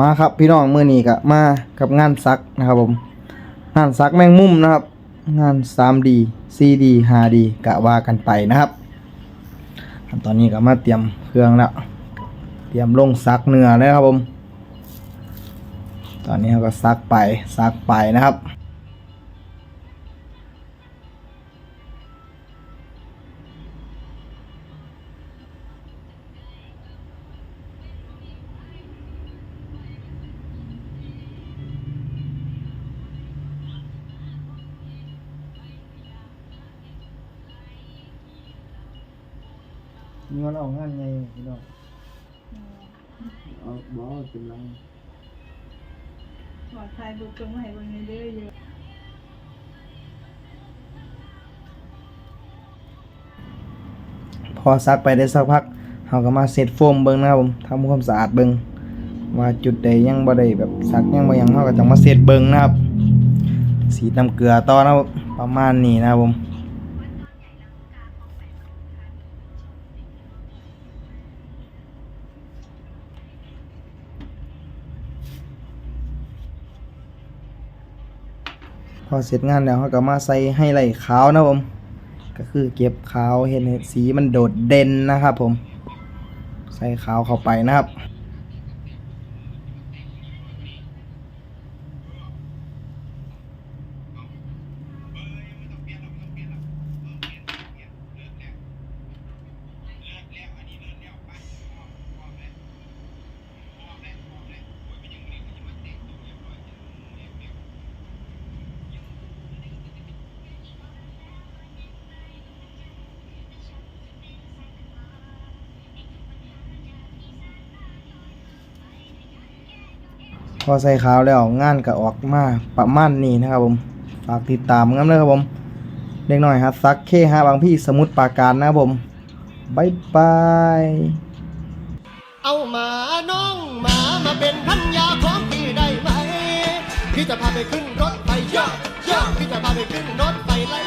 มาครับพี่น้องมือนี้ก็มากับงานซักนะครับผม งานซักแมงมุมนะครับ งาน 3D 4D 5D กะว่ากันไปนะครับตอนนี้ก็มาเตรียมเครื่องแล้ว เตรียมลงซักเนื้อเลยครับผม ตอนนี้เราก็ซักไปซักไปนะครับ นี่มันออกงานไงพี่น้องเอาบอสกำลังขอถ่ายรูปตรงไหนบนนี้เด้อเยอะพอซักไปได้สักพักเราก็มาเซตโฟมเบิ้งนะครับผมทำความสะอาดเบิ้งว่าจุดใดยังบ่ได้แบบซักยังบ่ยังเราก็ต้องมาเซตเบิ้งนะครับ สีน้ำเกลือต่อนะครับประมาณนี้นะครับผม อเสร็จงานแล้วเขาก็มาใส่ให้ไหลท์ขาวนะครับผม ก็คือเก็บขาวเห็นสีมันโดดเด่นนะครับผม ใส่ขาวเข้าไปนะครับ พอใส่ขาวแล้วงานก็ออกมาประมาณนี้นะครับผมฝากติดตามกันเลยครับผมเล็กหน้อยฮัดซักเคฮะบางพี่สมุทรปาการนะครับผมบายบายเอาหมาน้องหมามาเป็นพันยาของพี่ได้ไหมพี่จะพาไปขึ้นรถไฟเยอะเยอะพี่จะพาไปขึ้นรถไปไล่